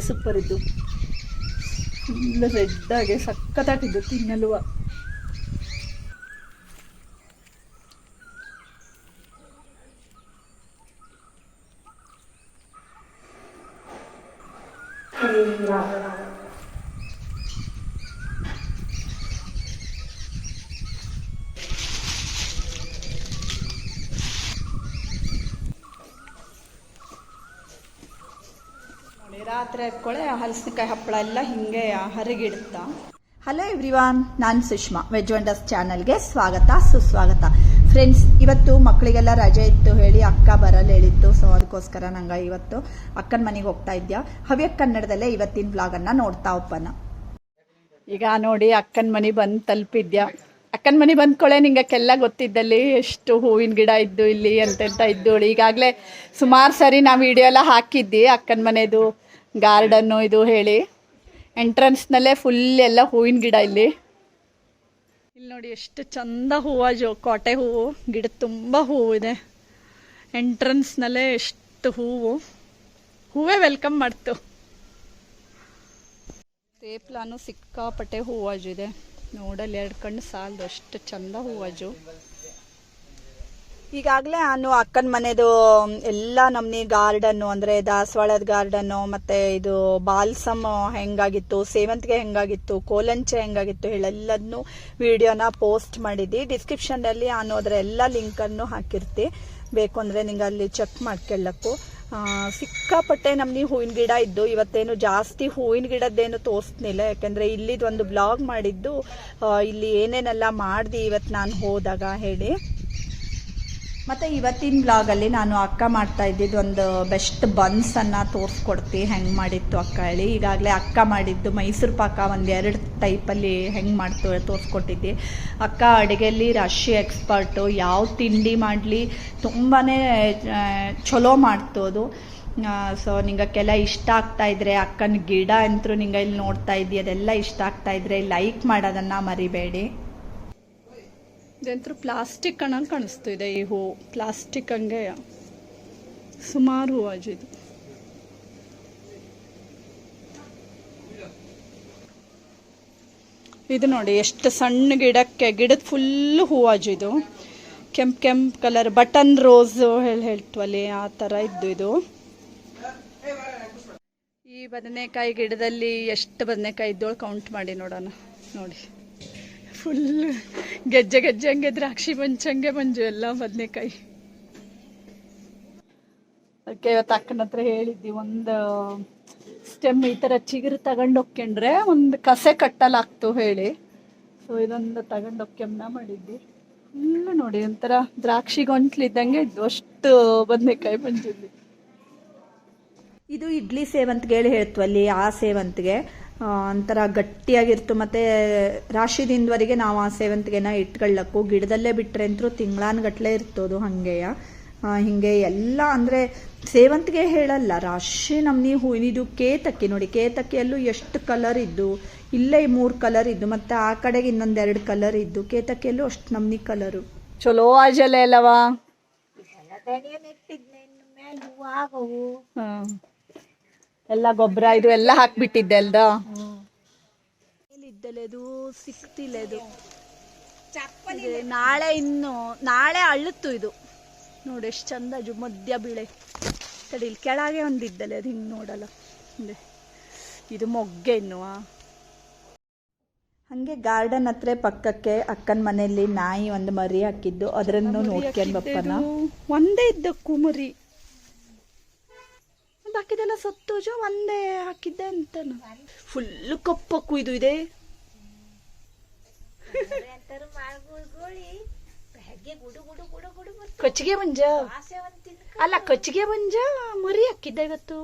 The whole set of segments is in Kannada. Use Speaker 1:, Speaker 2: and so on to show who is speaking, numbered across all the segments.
Speaker 1: ಸೂಪರ್ ಇದ್ದು. ಫುಲ್ ರೆಡ್ಡಾಗಿ ಸಖತ್ತಾಗಿದ್ದು ತಿನ್ನಲುವ. ರಾತ್ರಿ ಕೊಳೆ ಹಲಸಿನಕಾಯಿ ಹಪ್ಪಳ ಎಲ್ಲ ಹಿಂಗೆ ಹರಿಗಿಡುತ್ತಾ ಹಲೋ ಎವ್ರಿವಾನ್ ನಾನು ಸುಷ್ಮಾ. ವೆಜ್ ವಂಡರ್ಸ್ ಚಾನಲ್ಗೆ ಸ್ವಾಗತ, ಸುಸ್ವಾಗತ. ಫ್ರೆಂಡ್ಸ್ ಇವತ್ತು ಮಕ್ಕಳಿಗೆಲ್ಲ ರಜೆ ಇತ್ತು ಹೇಳಿ ಅಕ್ಕ ಬರಲ್ಲ ಹೇಳಿತ್ತು. ಸೊ ಅದಕ್ಕೋಸ್ಕರ ನಂಗೆ ಇವತ್ತು ಅಕ್ಕನ ಮನೆಗೆ ಹೋಗ್ತಾ ಇದ್ಯಾ. ಹವ್ಯಕ್ ಕನ್ನಡದಲ್ಲೇ ಇವತ್ತಿನ ಬ್ಲಾಗನ್ನು ನೋಡ್ತಾ ಒಪ್ಪನ. ಈಗ ನೋಡಿ ಅಕ್ಕನ ಮನೆ ಬಂದು ತಲುಪಿದ್ಯಾ. ಅಕ್ಕನ ಮನೆ ಬಂದ್ಕೊಳ್ಳೆ ನಿಂಗಕ್ಕೆಲ್ಲ ಗೊತ್ತಿದ್ದಲ್ಲಿ ಎಷ್ಟು ಹೂವಿನ ಗಿಡ ಇದ್ದು ಇಲ್ಲಿ ಅಂತೆಂತ ಇದ್ದು ಈಗಾಗಲೇ ಸುಮಾರು ಸರಿ ನಾವು ವಿಡಿಯೋ ಎಲ್ಲ ಹಾಕಿದ್ದಿ ಅಕ್ಕನ ಮನೆದು. ಗಾರ್ಡನ್ನು ಇದು ಹೇಳಿ. ಎಂಟ್ರೆನ್ಸ್ನಲ್ಲೇ ಫುಲ್ ಎಲ್ಲ ಹೂವಿನ ಗಿಡ ಇಲ್ಲಿ. ಇಲ್ಲಿ ನೋಡಿ ಎಷ್ಟು ಚಂದ ಹೂವು ಜೋ, ಕೋಟೆ ಹೂವು ಗಿಡ ತುಂಬ ಹೂವು ಇದೆ. ಎಂಟ್ರೆನ್ಸ್ನಲ್ಲೇ ಎಷ್ಟು ಹೂವು. ಹೂವೇ ವೆಲ್ಕಮ್ ಮಾಡ್ತು. ತೇಪ್ಲಾನು ಸಿಕ್ಕಾಪಟ್ಟೆ ಹೂವಾಜು ಇದೆ. ನೋಡಲ್ಲಿ ಎರಡು ಕಣ್ಣು ಸಾಲದು, ಅಷ್ಟು ಚಂದ ಹೂವಾಜು ಈಗಾಗಲೇ ನಾನು ಅಕ್ಕನ ಮನೆದು ಎಲ್ಲ ನಮ್ಮನಿ ಗಾರ್ಡನ್ನು, ಅಂದರೆ ದಾಸವಾಳದ ಗಾರ್ಡನ್ನು, ಮತ್ತು ಇದು ಬಾಲ್ಸಮ್ ಹೆಂಗಾಗಿತ್ತು, ಸೇವಂತಿಗೆ ಹೆಂಗಾಗಿತ್ತು, ಕೋಲಂಚೆ ಹೆಂಗಾಗಿತ್ತು ಹೇಳೆಲ್ಲದನ್ನು ವಿಡಿಯೋನ ಪೋಸ್ಟ್ ಮಾಡಿದ್ದಿ. ಡಿಸ್ಕ್ರಿಪ್ಷನಲ್ಲಿ ನಾನು ಅದರ ಎಲ್ಲ ಲಿಂಕನ್ನು ಹಾಕಿರ್ತಿ. ಬೇಕು ಅಂದರೆ ನಿಂಗೆ ಅಲ್ಲಿ ಚೆಕ್ ಮಾಡ್ಕೊಳ್ಳೋಕ್ಕೂ ಸಿಕ್ಕಾಪಟ್ಟೆ ನಮ್ಮನಿ ಹೂವಿನ ಗಿಡ ಇದ್ದು, ಇವತ್ತೇನು ಜಾಸ್ತಿ ಹೂವಿನ ಗಿಡದ್ದೇನು ತೋರಿಸ್ನಿಲ್ಲ. ಯಾಕೆಂದರೆ ಇಲ್ಲಿದೊಂದು ಬ್ಲಾಗ್ ಮಾಡಿದ್ದು ಇಲ್ಲಿ ಏನೇನೆಲ್ಲ ಮಾಡಿದೆ ಇವತ್ತು ನಾನು ಹೋದಾಗ ಹೇಳಿ. ಮತ್ತು ಇವತ್ತಿನ ಬ್ಲಾಗಲ್ಲಿ ನಾನು ಅಕ್ಕ ಮಾಡ್ತಾ ಇದ್ದಿದ್ದು ಒಂದು ಬೆಸ್ಟ್ ಬನ್ಸನ್ನು ತೋರಿಸ್ಕೊಡ್ತಿ, ಹೆಂಗೆ ಮಾಡಿತ್ತು ಅಕ್ಕ ಹೇಳಿ. ಈಗಾಗಲೇ ಅಕ್ಕ ಮಾಡಿದ್ದು ಮೈಸೂರು ಪಾಕ ಒಂದು ಎರಡು ಟೈಪಲ್ಲಿ ಹೆಂಗೆ ಮಾಡ್ತು ತೋರಿಸ್ಕೊಟ್ಟಿದ್ದೆ. ಅಕ್ಕ ಅಡುಗೆಯಲ್ಲಿ ರಾಶಿ ಎಕ್ಸ್ಪರ್ಟು ಯಾವ ತಿಂಡಿ ಮಾಡಲಿ ತುಂಬಾ ಚಲೋ ಮಾಡ್ತು ಅದು. ಸೊ ನಿಂಗಕ್ಕೆಲ್ಲ ಇಷ್ಟ ಆಗ್ತಾ ಇದ್ರೆ ಅಕ್ಕನ ಗಿಡ ಅಂತೂ ನಿಂಗೆ ಇಲ್ಲಿ ನೋಡ್ತಾ ಇದ್ದಿ, ಅದೆಲ್ಲ ಇಷ್ಟ ಆಗ್ತಾ ಇದ್ರೆ ಲೈಕ್ ಮಾಡೋದನ್ನು ಮರಿಬೇಡಿ. ಇದಂತೂ ಪ್ಲಾಸ್ಟಿಕ್ ಕಣಂಗೆ ಕಾಣಿಸ್ತಿದೆ ಈ ಹೂವು ಪ್ಲಾಸ್ಟಿಕ್ ಹಂಗೆ ಸುಮಾರು ಹೂವು ಇದು. ಇದು ನೋಡಿ ಎಷ್ಟು ಸಣ್ಣ ಗಿಡಕ್ಕೆ, ಗಿಡದ ಫುಲ್ಲು ಹೂವಾಜು ಇದು. ಕೆಂಪು ಕೆಂಪು ಕಲರ್ ಬಟನ್ ರೋಸು ಹೇಳಿ ಹೇಳ್ತೀವಲ್ಲಿ ಆ ಥರ ಇದ್ದು ಇದು. ಈ ಬದನೆಕಾಯಿ ಗಿಡದಲ್ಲಿ ಎಷ್ಟು ಬದನೆಕಾಯಿ ಇದ್ದೋಳು ಕೌಂಟ್ ಮಾಡಿ ನೋಡೋಣ. ನೋಡಿ. ಫುಲ್ ಗೆಜ್ಜೆ ಗೆಜ್ಜೆ ಹಂಗೆ ದ್ರಾಕ್ಷಿ ಮಂಚಂಗೆ ಮಂಜು ಎಲ್ಲ ಬದನೆಕಾಯಿ. ಅದಕ್ಕೆ ಇವತ್ತು ಅಕ್ಕನ ಹತ್ರ ಹೇಳಿದ್ವಿ ಒಂದು ಸ್ಟೆಮ್ ಈ ಥರ ಚಿಗುರು ತಗೊಂಡು ಒಂದು ಕಸೆ ಕಟ್ಟಲಾಗ್ತು ಹೇಳಿ. ಸೊ ಇದೊಂದು ತಗೊಂಡು ಮಾಡಿದ್ವಿ. ಫುಲ್ಲು ನೋಡಿ ಒಂಥರ ದ್ರಾಕ್ಷಿ ಗೊಂಟ್ಲಿದ್ದಂಗೆ ಇದ್ದು ಅಷ್ಟು ಬದನೆಕಾಯಿ ಮಂಜಲ್ಲಿ ಇದು ಇಡ್ಲಿ ಸೇವಂತಿಗೆ ಹೇಳಿ ಹೇಳ್ತು ಅಲ್ಲಿ ಆ ಸೇವಂತಿಗೆ. ಒಂಥರ ಗಟ್ಟಿಯಾಗಿರ್ತು. ಮತ್ತು ರಾಶಿ ದಿನದವರೆಗೆ ನಾವು ಆ ಸೇವಂತಿಗೆನ ಇಟ್ಕೊಳ್ಳಕ್ಕೂ ಗಿಡದಲ್ಲೇ ಬಿಟ್ಟರೆ ಅಂತೂ ತಿಂಗಳಾನ್ಗಟ್ಲೆ ಇರ್ತೋದು ಹಾಗೆಯ. ಹಿಂಗೆ ಎಲ್ಲ ಅಂದರೆ ಸೇವಂತಿಗೆ ಹೇಳಲ್ಲ ರಾಶಿ ನಮ್ನಿ ಹೂವಿನಿದು ಕೇತಕ್ಕಿ ನೋಡಿ ಕೇತಕ್ಕಿಯಲ್ಲೂ ಎಷ್ಟು ಕಲರ್ ಇದ್ದು ಇಲ್ಲೇ ಮೂರು ಕಲರ್ ಇದ್ದು ಮತ್ತು ಆ ಕಡೆಗೆ ಇನ್ನೊಂದೆರಡು ಕಲರ್ ಇದ್ದು ಕೇತಕ್ಕಿಯಲ್ಲೂ ಅಷ್ಟು ನಮ್ಮನಿ ಕಲರು ಚಲೋ ಆಜಲೆ ಅಲ್ಲವಾ ಹಾಂ ಎಲ್ಲ ಗೊಬ್ಬರ ಇದು ಎಲ್ಲ ಹಾಕ್ಬಿಟ್ಟಿದ್ದೆ ಅಲ್ದ? ಇದ್ದಲೆ ಅದು ಸಿಕ್ತಿಲ್ಲ ಇದು. ಇದೆ, ನಾಳೆ ಇನ್ನು ನಾಳೆ ಅಳ್ಳುತ್ತು ಇದು. ನೋಡಿ ಎಷ್ಟು ಚಂದ ಜು ಮಧ್ಯ ಬೀಳೆ. ತಡಿ ಇಲ್ಲಿ ಕೆಳಗೆ ಒಂದಿದ್ದಲೆ ಅದು ಹಿಂಗೆ ನೋಡಲ್ಲ. ಹಿಂದೆ ಇದು ಮೊಗ್ಗೆ ಇನ್ನು ಹಂಗೆ ಗಾರ್ಡನ್ ಹತ್ರ ಪಕ್ಕಕ್ಕೆ ಅಕ್ಕನ ಮನೆಯಲ್ಲಿ ನಾಯಿ ಒಂದು ಮರಿ ಹಾಕಿದ್ದು. ಅದರನ್ನು ನೋಡ್ಕೊಂಡ್ ಬಪ್ಪನ? ಒಂದೇ ಇದ್ದಕ್ಕೂ ಮರಿ. ಬಾಕಿದೆಲ್ಲ ಸತ್ತು ಜೋ ಒಂದೇ ಹಾಕಿದ್ದೆ ಅಂತ ಫುಲ್ ಕಪ್ಪು ಕುಯ್ದು ಇದೆ. ಕಚ್ಚಿಗೆ ಮಂಜ? ಅಲ್ಲ ಕಚ್ಚಿಗೆ ಮಂಜ ಮರಿ ಹಾಕಿದ್ದೆ ಇವತ್ತು.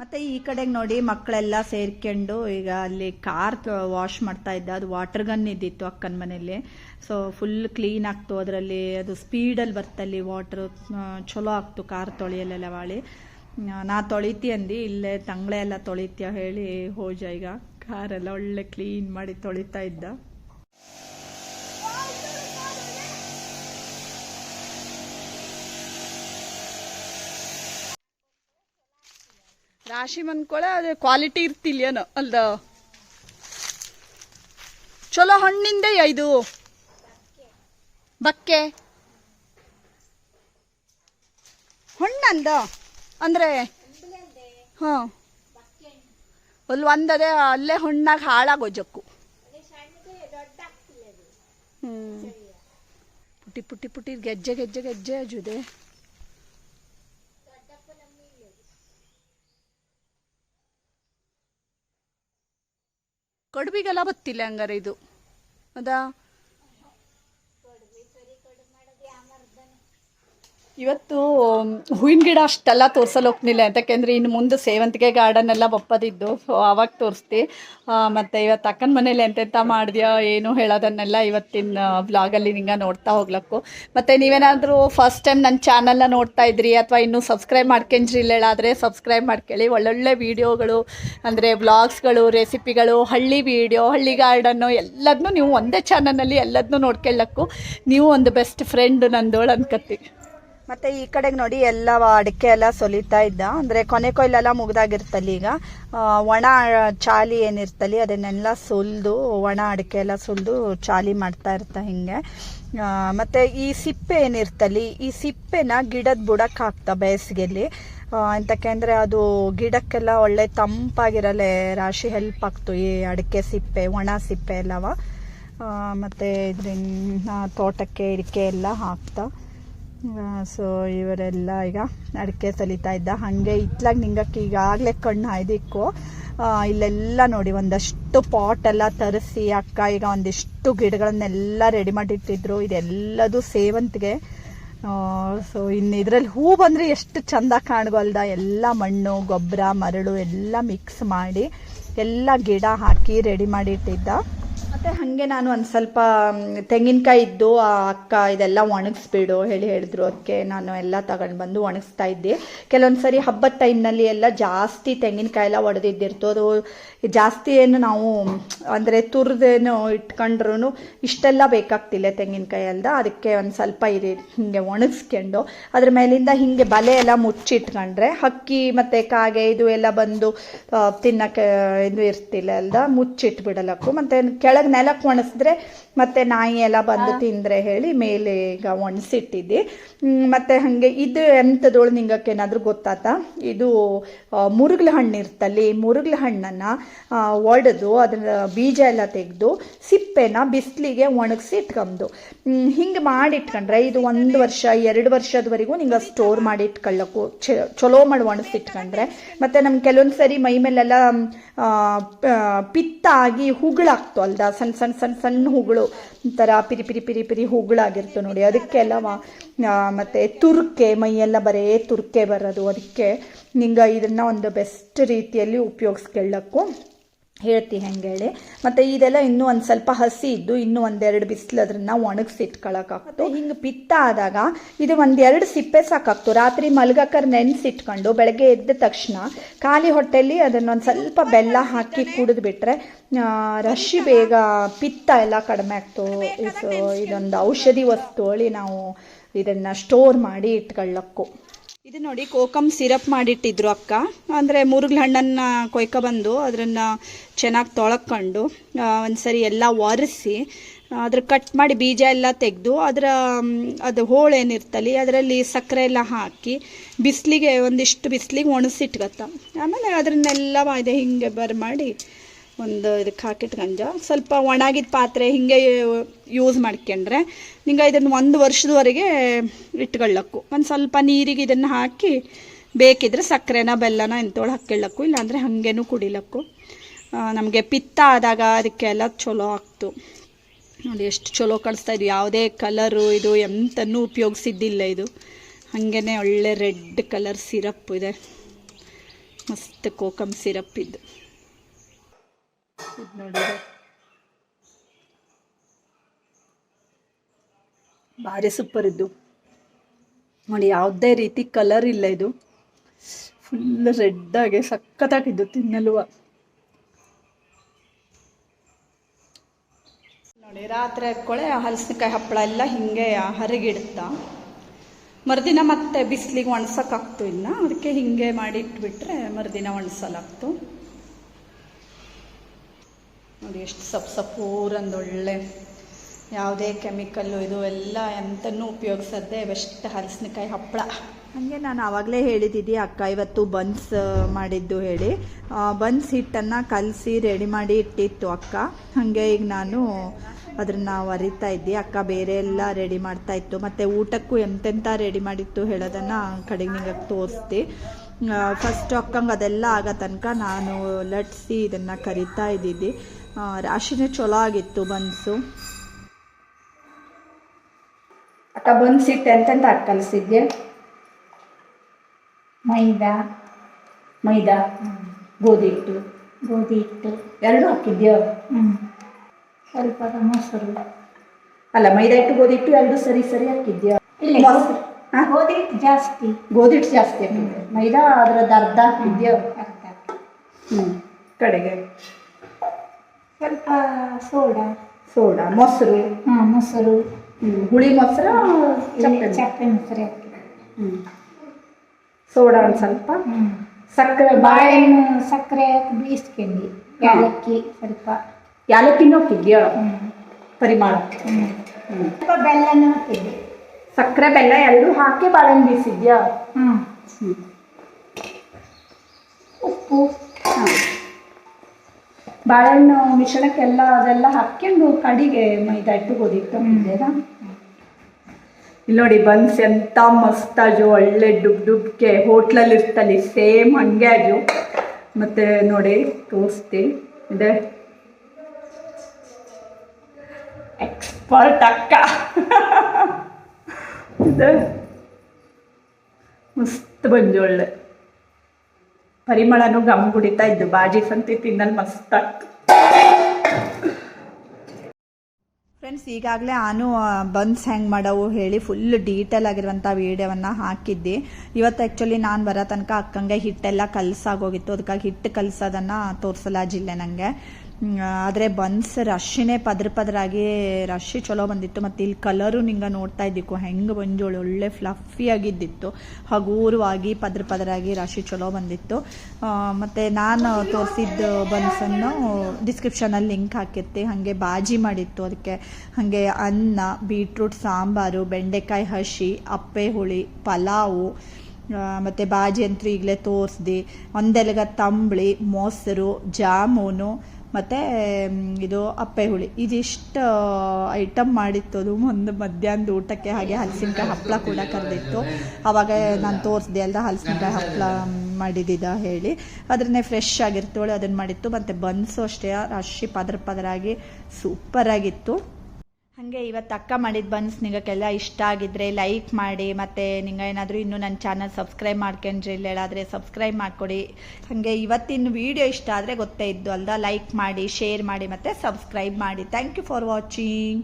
Speaker 1: ಮತ್ತೆ ಈ ಕಡೆಗೆ ನೋಡಿ ಮಕ್ಕಳೆಲ್ಲ ಸೇರ್ಕೊಂಡು ಈಗ ಅಲ್ಲಿ ಕಾರ್ ವಾಶ್ ಮಾಡ್ತಾ ಇದ್ದ, ಅದು ವಾಟರ್ ಗನ್ ಇದ್ದಿತ್ತು ಅಕ್ಕನ ಮನೆಯಲ್ಲಿ ಸೊ ಫುಲ್ ಕ್ಲೀನ್ ಆಗ್ತು ಅದರಲ್ಲಿ, ಅದು ಸ್ಪೀಡಲ್ಲಿ ಬರ್ತಲ್ಲಿ ವಾಟ್ರು ಚಲೋ ಆಗ್ತು ಕಾರ್ ತೊಳೆಯಲ್ಲೆಲ್ಲ ಬಾಳಿ ನಾ ತೊಳಿತಿ ಅಂದಿ, ಇಲ್ಲೇ ತಂಗಳೆಲ್ಲ ಎಲ್ಲ ತೊಳಿತೀಯ ಹೇಳಿ ಹೋಜ ಈಗ. ಕಾರೆಲ್ಲ ಒಳ್ಳೆ ಕ್ಲೀನ್ ಮಾಡಿ ತೊಳಿತಾ ಇದ್ದ. ರಾಶಿ ಮನ್ಕೊಳ್ಳೆ ಅದೇ ಕ್ವಾಲಿಟಿ ಇರ್ತಿಲ್ಲೇನೋ ಅಲ್ದ? ಚಲೋ ಹಣ್ಣಿಂದೆ ಇದು ಬಕ್ಕೆ. ಹಣ್ಣಂದ? ಅಂದ್ರೆ? ಹಾಂ. ಅಲ್ಲಿ ಒಂದದೆ, ಅಲ್ಲೇ ಹಣ್ಣಾಗ ಹಾಳಾಗೋಜಕ್ಕು ಹ್ಞೂ ಪುಟಿ ಪುಟಿ ಪುಟಿ ಗೆಜ್ಜೆ ಗೆಜ್ಜೆ ಗೆಜ್ಜೆ, ಅಜುದೆ. ಕಡುಬಿಗೆಲ್ಲ ಬತ್ತಿಲ್ಲ ಹಂಗಾರೆ ಇದು. ಅದಾ? ಇವತ್ತು ಹೂವಿನ ಗಿಡ ಅಷ್ಟೆಲ್ಲ ತೋರಿಸಲು ಹೋಗ್ಲಿಲ್ಲ. ಯಾಕೆಂದ್ರೆ ಇನ್ನು ಮುಂದೆ ಸೇವಂತಿಗೆ ಗಾರ್ಡನ್ ಎಲ್ಲ ಬಪ್ಪದಿದ್ದು ಸೊ ಅವಾಗ ತೋರಿಸ್ತಿ ಮತ್ತು ಇವತ್ತು ಅಕ್ಕನ ಮನೇಲಿ ಎಂತೆಂಥ ಮಾಡಿದ್ಯಾ, ಏನು ಹೇಳೋದನ್ನೆಲ್ಲ ಇವತ್ತಿನ ಬ್ಲಾಗಲ್ಲಿ ನಿಂಗೆ ನೋಡ್ತಾ ಹೋಗ್ಲಕ್ಕು. ಮತ್ತು ನೀವೇನಾದರೂ ಫಸ್ಟ್ ಟೈಮ್ ನನ್ನ ಚಾನಲ್ನ ನೋಡ್ತಾ ಇದ್ರಿ, ಅಥವಾ ಇನ್ನೂ ಸಬ್ಸ್ಕ್ರೈಬ್ ಮಾಡ್ಕೊಂಡ್ರಿಲ್ಲ ಆದರೆ ಸಬ್ಸ್ಕ್ರೈಬ್ ಮಾಡ್ಕೊಳ್ಳಿ. ಒಳ್ಳೊಳ್ಳೆ ವೀಡಿಯೋಗಳು ಅಂದರೆ ವ್ಲಾಗ್ಸ್ಗಳು ರೆಸಿಪಿಗಳು ಹಳ್ಳಿ ವೀಡಿಯೋ ಹಳ್ಳಿ ಗಾರ್ಡನ್ನು ಎಲ್ಲದನ್ನೂ ನೀವು ಒಂದೇ ಚಾನಲ್ನಲ್ಲಿ ಎಲ್ಲದನ್ನೂ ನೋಡ್ಕೊಳ್ಳಕ್ಕೂ. ನೀವು ಒಂದು ಬೆಸ್ಟ್ ಫ್ರೆಂಡ್ ನಂದೋಳು ಅನ್ಕತ್ತಿ. ಮತ್ತೆ ಈ ಕಡೆಗೆ ನೋಡಿ ಎಲ್ಲ ಅಡಿಕೆ ಎಲ್ಲ ಸೊಲಿತಾ ಇದ್ದ. ಅಂದ್ರೆ ಕೊನೆ ಕೊಯ್ಲೆಲ್ಲ ಮುಗ್ದಾಗಿರ್ತಲ್ಲಿ ಈಗ. ಒಣ ಚಾಲಿ ಏನಿರ್ತಲ್ಲಿ ಅದನ್ನೆಲ್ಲ ಸುಲಿದು, ಒಣ ಅಡಿಕೆ ಎಲ್ಲ ಸುಲಿದು ಚಾಲಿ ಮಾಡ್ತಾ ಇರ್ತ ಹಿಂಗೆ. ಮತ್ತೆ ಈ ಸಿಪ್ಪೆ ಏನಿರ್ತಲ್ಲಿ, ಈ ಸಿಪ್ಪೆನ ಗಿಡದ ಬುಡಕ್ಕೆ ಹಾಕ್ತಾ ಬೇಸಿಗೆಯಲ್ಲಿ ಎಂತಕ್ಕೆ ಅದು ಗಿಡಕ್ಕೆಲ್ಲ ಒಳ್ಳೆ ತಂಪಾಗಿರಲ್ಲ ರಾಶಿ ಹೆಲ್ಪ್ ಆಗ್ತು ಈ ಅಡಿಕೆ ಸಿಪ್ಪೆ, ಒಣ ಸಿಪ್ಪೆ ಎಲ್ಲವ. ಮತ್ತೆ ಇದರಿಂದ ತೋಟಕ್ಕೆ, ಇಡಿಕೆ ಎಲ್ಲ ಹಾಕ್ತಾ. ಸೊ ಇವರೆಲ್ಲ ಈಗ ಅಡಿಕೆ ಸಲಿತಾ ಇದ್ದ. ಹಾಗೆ ಇತ್ಲಾಗ ನಿಂಗಕ್ಕೆ ಈಗಾಗಲೇ ಕಣ್ಣು ಹಾಯ್ದಿಕ್ಕು. ಇಲ್ಲೆಲ್ಲ ನೋಡಿ, ಒಂದಷ್ಟು ಪಾಟ್ ಎಲ್ಲ ತರಿಸಿ ಅಕ್ಕ ಈಗ ಒಂದಿಷ್ಟು ಗಿಡಗಳನ್ನೆಲ್ಲ ರೆಡಿ ಮಾಡಿಟ್ಟಿದ್ರು. ಇದೆಲ್ಲದು ಸೇವಂತಿಗೆ. ಸೊ ಇನ್ನು ಇದರಲ್ಲಿ ಹೂ ಬಂದರೆ ಎಷ್ಟು ಚಂದ ಕಾಣ್ಗೊಲ್ದ ಎಲ್ಲ ಮಣ್ಣು ಗೊಬ್ಬರ ಮರಳು ಎಲ್ಲ ಮಿಕ್ಸ್ ಮಾಡಿ ಎಲ್ಲ ಗಿಡ ಹಾಕಿ ರೆಡಿ ಮಾಡಿ ಇಟ್ಟಿದ್ದ ಮತ್ತೆ ಹಾಗೆ ನಾನು ಒಂದು ಸ್ವಲ್ಪ ತೆಂಗಿನಕಾಯಿ ಇದ್ದು ಆ ಅಕ್ಕ ಇದೆಲ್ಲ ಒಣಗಿಸ್ಬಿಡು ಹೇಳಿ ಹೇಳಿದ್ರು. ಅದಕ್ಕೆ ನಾನು ಎಲ್ಲ ತಗೊಂಡು ಬಂದು ಒಣಗಿಸ್ತಾ ಇದ್ದೆ. ಕೆಲವೊಂದು ಸರಿ ಹಬ್ಬದ ಟೈಮ್ನಲ್ಲಿ ಎಲ್ಲ ಜಾಸ್ತಿ ತೆಂಗಿನಕಾಯಿ ಎಲ್ಲ ಒಡೆದಿದ್ದಿರ್ತು. ಅದು ಜಾಸ್ತಿ ಏನು ನಾವು, ಅಂದರೆ ತುರಿದೇನು ಇಟ್ಕೊಂಡ್ರು ಇಷ್ಟೆಲ್ಲ ಬೇಕಾಗ್ತಿಲ್ಲ ತೆಂಗಿನಕಾಯಿ ಅಲ್ದ. ಅದಕ್ಕೆ ಒಂದು ಸ್ವಲ್ಪ ಇದೆ ಹಿಂಗೆ ಒಣಗಿಸ್ಕೊಂಡು ಅದ್ರ ಮೇಲಿಂದ ಹಿಂಗೆ ಬಲೆ ಎಲ್ಲ ಮುಚ್ಚಿಟ್ಕೊಂಡ್ರೆ ಹಕ್ಕಿ ಮತ್ತು ಕಾಗೆ ಇದು ಎಲ್ಲ ಬಂದು ತಿನ್ನಕ್ಕೆ ಇದು ಇರ್ತಿಲ್ಲ ಅಲ್ದ, ಮುಚ್ಚಿಟ್ಬಿಡಲಕ್ಕು. ಮತ್ತು ಕೆಳಗೆ ನೆಲಕ್ಕೆ ಒಣಸಿದ್ರೆ ಮತ್ತೆ ನಾಯಿ ಎಲ್ಲ ಬಂದು ತಿಂದ್ರೆ ಹೇಳಿ ಮೇಲೆ ಈಗ ಒಣಸಿಟ್ಟಿದ್ದೆ. ಮತ್ತೆ ಹಾಗೆ ಇದು ಎಂಥದೊಳು ನಿಂಗಕ್ಕೆ ಏನಾದರೂ ಗೊತ್ತಾತ? ಇದು ಮುರುಗ್ಲ ಹಣ್ಣು ಇರ್ತಲ್ಲಿ ಮುರುಗ್ಲ ಹಣ್ಣನ್ನು ಒಡೆದು ಅದರ ಬೀಜ ಎಲ್ಲ ತೆಗೆದು ಸಿಪ್ಪೆನ ಬಿಸಿಲಿಗೆ ಒಣಗಿಸಿ ಇಟ್ಕೊಂಬುದು. ಹಿಂಗೆ ಮಾಡಿ ಇಟ್ಕೊಂಡ್ರೆ ಇದು ಒಂದು ವರ್ಷ ಎರಡು ವರ್ಷದವರೆಗೂ ನಿಂಗೆ ಸ್ಟೋರ್ ಮಾಡಿ ಇಟ್ಕೊಳ್ಳೋಕ್ಕೂ ಚಲೋ ಮಾಡಿ ಒಣಸಿ ಇಟ್ಕೊಂಡ್ರೆ ಮತ್ತು ನಮ್ಗೆ ಕೆಲವೊಂದು ಸರಿ ಮೈ ಮೇಲೆಲ್ಲ ಪಿತ್ತ ಆಗಿ ಹುಗಳಾಗ್ತು ಅಲ್ದ ಸಣ್ಣ ಸಣ್ಣ ಸಣ್ಣ ಸಣ್ಣ ಹೂಗಳು ಒಂಥರ ಪಿರಿ ಪಿರಿ ಪಿರಿ ಪಿರಿ ಹೂಗಳಾಗಿರ್ತವೆ ನೋಡಿ. ಅದಕ್ಕೆಲ್ಲ ಮತ್ತು ತುರ್ಕೆ, ಮೈಯೆಲ್ಲ ಬರೇ ತುರ್ಕೆ ಬರೋದು. ಅದಕ್ಕೆ ನಿಂಗೆ ಇದನ್ನು ಒಂದು ಬೆಸ್ಟ್ ರೀತಿಯಲ್ಲಿ ಉಪಯೋಗಿಸ್ಕೊಳ್ಳೋಕ್ಕೂ ಹೇಳ್ತಿ ಹೆಂಗೆ ಹೇಳಿ? ಮತ್ತು ಇದೆಲ್ಲ ಇನ್ನೂ ಒಂದು ಸ್ವಲ್ಪ ಹಸಿ ಇದ್ದು ಇನ್ನೂ ಒಂದೆರಡು ಬಿಸಿಲು ಅದನ್ನ ಒಣಗಿಸಿ ಇಟ್ಕೊಳಕ್ಕಾಗ್ತು ಹಿಂಗೆ ಪಿತ್ತ ಆದಾಗ ಇದು ಒಂದೆರಡು ಸಿಪ್ಪೆ ಸಾಕಾಗ್ತು. ರಾತ್ರಿ ಮಲ್ಗಕ್ಕರ್ ನೆನೆಸಿಟ್ಕೊಂಡು ಬೆಳಗ್ಗೆ ಎದ್ದ ತಕ್ಷಣ ಖಾಲಿ ಹೊಟ್ಟೆಲಿ ಅದನ್ನೊಂದು ಸ್ವಲ್ಪ ಬೆಲ್ಲ ಹಾಕಿ ಕುಡಿದು ಬಿಟ್ರೆ ರಶಿ ಬೇಗ ಪಿತ್ತ ಎಲ್ಲ ಕಡಿಮೆ ಆಗ್ತು. ಇದೊಂದು ಔಷಧಿ ವಸ್ತು ಹೇಳಿ ನಾವು ಇದನ್ನು ಸ್ಟೋರ್ ಮಾಡಿ ಇಟ್ಕೊಳ್ಳೋಕ್ಕೂ ಇದು ನೋಡಿ ಕೋಕಮ್ ಸಿರಪ್ ಮಾಡಿಟ್ಟಿದ್ರು ಅಕ್ಕ. ಅಂದರೆ ಮುರುಗ್ಲ ಹಣ್ಣನ್ನು ಕೊಯ್ಕ ಬಂದು ಅದನ್ನು ಚೆನ್ನಾಗಿ ತೊಳ್ಕೊಂಡು ಒಂದ್ಸರಿ ಎಲ್ಲ ಒರೆಸಿ, ಅದ್ರ ಕಟ್ ಮಾಡಿ ಬೀಜ ಎಲ್ಲ ತೆಗೆದು, ಅದರ ಅದು ಹೋಳು ಏನಿರ್ತಲ್ಲಿ, ಅದರಲ್ಲಿ ಸಕ್ಕರೆ ಎಲ್ಲ ಹಾಕಿ, ಬಿಸಿಲಿಗೆ ಒಂದಿಷ್ಟು ಬಿಸಿಲಿಗೆ ಒಣಸಿಟ್ಕತ್ತ ಆಮೇಲೆ ಅದನ್ನೆಲ್ಲ ಇದೆ ಹಿಂಗೆ ಬರ್ ಮಾಡಿ ಒಂದು ಇದಕ್ಕೆ ಹಾಕಿಟ್ಕೊಂಡ ಸ್ವಲ್ಪ ಒಣಗಿದ ಪಾತ್ರೆ ಹಿಂಗೆ ಯೂಸ್ ಮಾಡ್ಕೊಂಡ್ರೆ ನಿಂಗೆ ಇದನ್ನು ಒಂದು ವರ್ಷದವರೆಗೆ ಇಟ್ಕೊಳ್ಳಕ್ಕು ಒಂದು ಸ್ವಲ್ಪ ನೀರಿಗೆ ಇದನ್ನು ಹಾಕಿ ಬೇಕಿದ್ರೆ ಸಕ್ಕರೆನ, ಬೆಲ್ಲನ ಎಂತೋಳು ಹಾಕ್ಕೊಳ್ಳಕ್ಕು ಇಲ್ಲಾಂದರೆ ಹಾಗೇನೂ ಕುಡಿಲಕ್ಕು. ನಮಗೆ ಪಿತ್ತ ಆದಾಗ ಅದಕ್ಕೆಲ್ಲ ಚಲೋ ಆಗ್ತು. ನೋಡಿ ಎಷ್ಟು ಚಲೋ ಕಾಣಿಸ್ತಾ ಇದು. ಯಾವುದೇ ಕಲರು, ಇದು ಎಂತನೂ ಉಪಯೋಗಿಸಿದ್ದಿಲ್ಲ ಇದು. ಹಾಗೇ ಒಳ್ಳೆ ರೆಡ್ ಕಲರ್ ಸಿರಪ್ ಇದೆ. ಮಸ್ತ್ ಕೋಕಮ್ ಸಿರಪ್ ಇದು. ಇದು ನೋಡಿ ಇದು. ಭಾರಿ ಸೂಪರ್ ಇದ್ದು. ನೋಡಿ, ಯಾವುದೇ ರೀತಿ ಕಲರ್ ಇಲ್ಲ ಇದು. ಫುಲ್ ರೆಡ್ ಆಗಿ ಸಖತ್ತಾಗಿದ್ದು ತಿನ್ನಲುವ. ನೋಡಿ, ರಾತ್ರಿ ಹಾಕ್ಕೊಳೆ ಹಲಸಿನಕಾಯಿ ಹಪ್ಪಳ ಎಲ್ಲ ಹಿಂಗೆ ಹರಿಗಿಡ್ತಾ. ಮರುದಿನ ಮತ್ತೆ ಬಿಸಿಲಿಗೆ ಒಣಸಕ್ಕಾಗ್ತು ಇನ್ನು. ಅದಕ್ಕೆ ಹಿಂಗೆ ಮಾಡಿ ಇಟ್ಬಿಟ್ರೆ ಮರುದಿನ ಒಣಸಲಾಗ್ತು ನೋಡಿ, ಎಷ್ಟು ಸಪ್ ಸಪೂರಂದು ಒಳ್ಳೆ. ಯಾವುದೇ ಕೆಮಿಕಲ್ಲು ಇದು ಎಲ್ಲ ಎಂತನೂ ಉಪಯೋಗಿಸದೆ ಬೆಸ್ಟ್ ಹಲಸಿನಕಾಯಿ ಹಪ್ಪಳ. ಹಾಗೆ ನಾನು ಆವಾಗಲೇ ಹೇಳಿದ್ದೀನಿ ಅಕ್ಕ ಇವತ್ತು ಬನ್ಸ್ ಮಾಡಿದ್ದು ಹೇಳಿ. ಬನ್ಸ್ ಹಿಟ್ಟನ್ನು ಕಲಸಿ ರೆಡಿ ಮಾಡಿ ಇಟ್ಟಿತ್ತು ಅಕ್ಕ. ಹಾಗೆ ಈಗ ನಾನು ಅದನ್ನ ಅರಿತಾ ಇದ್ದಿ ಅಕ್ಕ ಬೇರೆ ಎಲ್ಲ ರೆಡಿ ಮಾಡ್ತಾ ಇತ್ತು. ಮತ್ತೆ ಊಟಕ್ಕೂ ಎಂತೆಂತ ರೆಡಿ ಮಾಡಿತ್ತು ಹೇಳೋದನ್ನ ಕಡೆಗೆ ನಿಂಗೆ ತೋರಿಸ್ತಿ ಫಸ್ಟ್ ಅಕ್ಕಂಗೆ ಅದೆಲ್ಲ ಆಗೋ ತನಕ ನಾನು ಲಟ್ಸಿ ಇದನ್ನು ಕರಿತಾ ಇದ್ದಿದ್ದೆ. ರಾಶಿನೇ ಚಲೋ ಆಗಿತ್ತು ಬನ್ಸು. ಅಕ್ಕ ಬನ್ಸ್ ಇಟ್ಟು ಎಂತೆಂತ ಕಲಿಸಿದ್ದೆ?
Speaker 2: ಮೈದಾ?
Speaker 1: ಮೈದಾ? ಗೋಧಿ ಹಿಟ್ಟು
Speaker 2: ಗೋಧಿ ಹಿಟ್ಟು
Speaker 1: ಎರಡು ಹಾಕಿದ್ಯೋ?
Speaker 2: ಹ್ಮ್. ಸ್ವಲ್ಪ ಮೊಸರು
Speaker 1: ಅಲ್ಲ ಮೈದಾ ಹಿಟ್ಟು ಗೋಧಿ ಹಿಟ್ಟು ಎರಡು ಸರಿ ಸರಿ ಹಾಕಿದ್ಯಾ?
Speaker 2: ಇಲ್ಲ
Speaker 1: ಮೊಸರು?
Speaker 2: ಗೋಧಿ ಹಿಟ್ಟು ಜಾಸ್ತಿ.
Speaker 1: ಗೋಧಿ ಹಿಟ್ಟು ಜಾಸ್ತಿ ಹಾಕಿದ್ದೆ ಮೈದಾ ಅದ್ರದ್ದು ಅರ್ಧ ಹಾಕಿದ್ಯಾ?
Speaker 2: ಅರ್ಧ.
Speaker 1: ಹ್ಞೂ ಕಡೆಗೆ.
Speaker 2: ಸ್ವಲ್ಪ ಸೋಡಾ.
Speaker 1: ಸೋಡಾ ಮೊಸರು.
Speaker 2: ಹಾ ಮೊಸರು.
Speaker 1: ಹುಳಿ ಮೊಸರು ಚಪ್ಪೆ
Speaker 2: ಚಪ್ಪೆ ಮೊಸರು.
Speaker 1: ಹ್ಞೂ ಸೋಡಾ ಒಂದು ಸ್ವಲ್ಪ.
Speaker 2: ಹ್ಮ್.
Speaker 1: ಸಕ್ಕರೆ ಬಾಳೆ
Speaker 2: ಬಾಳೆಹಣ್ಣು. ಸಕ್ಕರೆ ಹಾಕಿ ಬೀಸ್ಕೊಂಡು ಏಲಕ್ಕಿ ಸ್ವಲ್ಪ.
Speaker 1: ಯಾಲಕ್ಕಿನೂ ಹಾಕಿದ್ಯಾ? ಪರಿಮಾಣ
Speaker 2: ಸ್ವಲ್ಪ ಬೆಲ್ಲನೂ ಹಾಕಿದ್ದೆ.
Speaker 1: ಸಕ್ಕರೆ ಬೆಲ್ಲ ಎರಡು ಹಾಕಿ ಬಾಳೆಹಣ್ಣು ಬೀಸಿದ್ಯಾ? ಹ್ಞೂ
Speaker 2: ಉಪ್ಪು.
Speaker 1: ಹಾಂ. ಬಾಳೆಹಣ್ಣು ಮಿಶ್ರಣಕ್ಕೆಲ್ಲ ಅದೆಲ್ಲ ಹಾಕ್ಕೊಂಡು ಕಡಿಗೆ ಮೈದಾ ಇಟ್ಟು ಹೋದಿತ್ತು ಹಿಟ್ಟು ಇಲ್ಲಿ ನೋಡಿ ಬನ್ಸ್ ಎಂತ ಮಸ್ತ್ ಅಜು ಒಳ್ಳೆ ಡುಬ್ ಡುಬ್ಗೆ ಹೋಟ್ಲಲ್ಲಿ ಇರ್ತಲ್ಲಿ ಸೇಮ್ ಹಂಗೆ ಅಜು ಮತ್ತೆ ನೋಡಿ ತೋರಿಸ್ತಿ ಇದೆ. ಎಕ್ಸ್ಪರ್ಟ್ ಅಕ್ಕ. ಇದೆ ಮಸ್ತ್ ಬಂಜು ಒಳ್ಳೆ ಪರಿಮಳನು ಗಮ್ ಕುಡಿತಾ ಇದ್ದು ಬಾಜಿ ಸಂತಿ ತಿನ್ನಲು ಮಸ್ತ್ ಆಗ್ತು ಫ್ರೆಂಡ್ಸ್ ಈಗಾಗಲೇ ನಾನು ಬನ್ಸ್ ಹೆಂಗೆ ಮಾಡವು ಹೇಳಿ ಫುಲ್ ಡೀಟೇಲ್ ಆಗಿರುವಂಥ ವೀಡಿಯೋವನ್ನು ಹಾಕಿದ್ದೆ. ಇವತ್ತು ಆ್ಯಕ್ಚುಲಿ ನಾನು ಬರೋ ತನಕ ಅಕ್ಕಂಗೆ ಹಿಟ್ಟೆಲ್ಲ ಕಲಸಾಗೋಗಿತ್ತು. ಅದಕ್ಕಾಗಿ ಹಿಟ್ಟು ಕಲಸೋದನ್ನು ಜಿಲ್ಲೆ ನನಗೆ ಆದರೆ ಬನ್ಸ್ ರಶ್ಶಿನೇ ಪದ್ರ ಪದರಾಗಿ ರಶ್ಶಿ ಚಲೋ ಬಂದಿತ್ತು. ಮತ್ತು ಇಲ್ಲಿ ಕಲರು ನಿಂಗೆ ನೋಡ್ತಾ ಇದ್ದಿಕ್ಕು. ಹೆಂಗೆ ಬಂಜೋಳು, ಒಳ್ಳೆ ಫ್ಲಫಿ ಆಗಿದ್ದಿತ್ತು. ಹಗೂರವಾಗಿ, ಪದ್ರ ಪದರಾಗಿ ರಶ್ಶಿ ಚಲೋ ಬಂದಿತ್ತು. ಮತ್ತು ನಾನು ತೋರಿಸಿದ್ದು ಬನ್ಸನ್ನು ಡಿಸ್ಕ್ರಿಪ್ಷನಲ್ಲಿ ಲಿಂಕ್ ಹಾಕಿರ್ತಿ. ಹಾಗೆ ಬಾಜಿ ಮಾಡಿತ್ತು. ಅದಕ್ಕೆ ಹಾಗೆ ಅನ್ನ ಬೀಟ್ರೂಟ್ ಸಾಂಬಾರು, ಬೆಂಡೆಕಾಯಿ ಹಸಿ, ಅಪ್ಪೆ ಹುಳಿ, ಪಲಾವು ಮತ್ತು ಬಾಜಿ ಅಂತೂ ಈಗಲೇ ತೋರಿಸ್ದು. ಒಂದೆಲಗ ತಂಬಳಿ, ಮೊಸರು, ಜಾಮೂನು ಮತ್ತು ಇದು ಅಪ್ಪೆ ಹುಳಿ. ಇದಿಷ್ಟು ಐಟಮ್ ಮಾಡಿತ್ತು ಅದು ಒಂದು ಮಧ್ಯಾಹ್ನದ ಊಟಕ್ಕೆ ಹಾಗೆ ಹಲಸಿನಕಾಯಿ ಹಪ್ಪಳ ಕೂಡ ಕರೆದಿತ್ತು. ಆವಾಗ ನಾನು ತೋರಿಸ್ದೆ ಅಲ್ದ ಹಲಸಿನಕಾಯಿ ಹಪ್ಪಳ ಮಾಡಿದ್ದಿದ್ದ ಹೇಳಿ. ಅದನ್ನೇ ಫ್ರೆಶ್ ಆಗಿರ್ತೇಳಿ ಅದನ್ನು ಮಾಡಿತ್ತು. ಮತ್ತು ಬನ್ಸು ಅಷ್ಟೇ ರಾಶಿ ಪದರ ಪದರಾಗಿ ಸೂಪರಾಗಿತ್ತು ಹಾಗೆ ಇವತ್ತು ಅಕ್ಕ ಮಾಡಿದ ಬನ್ಸ್ ನಿಮಗೆಲ್ಲ ಇಷ್ಟ ಆಗಿದ್ರೆ ಲೈಕ್ ಮಾಡಿ, ಮತ್ತು ನಿಂಗೆ ಏನಾದರೂ ಇನ್ನೂ ನನ್ನ ಚಾನಲ್ ಸಬ್ಸ್ಕ್ರೈಬ್ ಮಾಡ್ಕೊಂಡ್ರಿ ಇಲ್ಲ ಹೇಳಾದರೆ ಸಬ್ಸ್ಕ್ರೈಬ್ ಮಾಡಿಕೊಡಿ. ಹಾಗೆ ಇವತ್ತಿನ ವಿಡಿಯೋ ಇಷ್ಟ ಆದರೆ ಗೊತ್ತೇ ಇದ್ದು ಅಲ್ದ ಲೈಕ್ ಮಾಡಿ ಶೇರ್ ಮಾಡಿ, ಮತ್ತು ಸಬ್ಸ್ಕ್ರೈಬ್ ಮಾಡಿ. Thank you for watching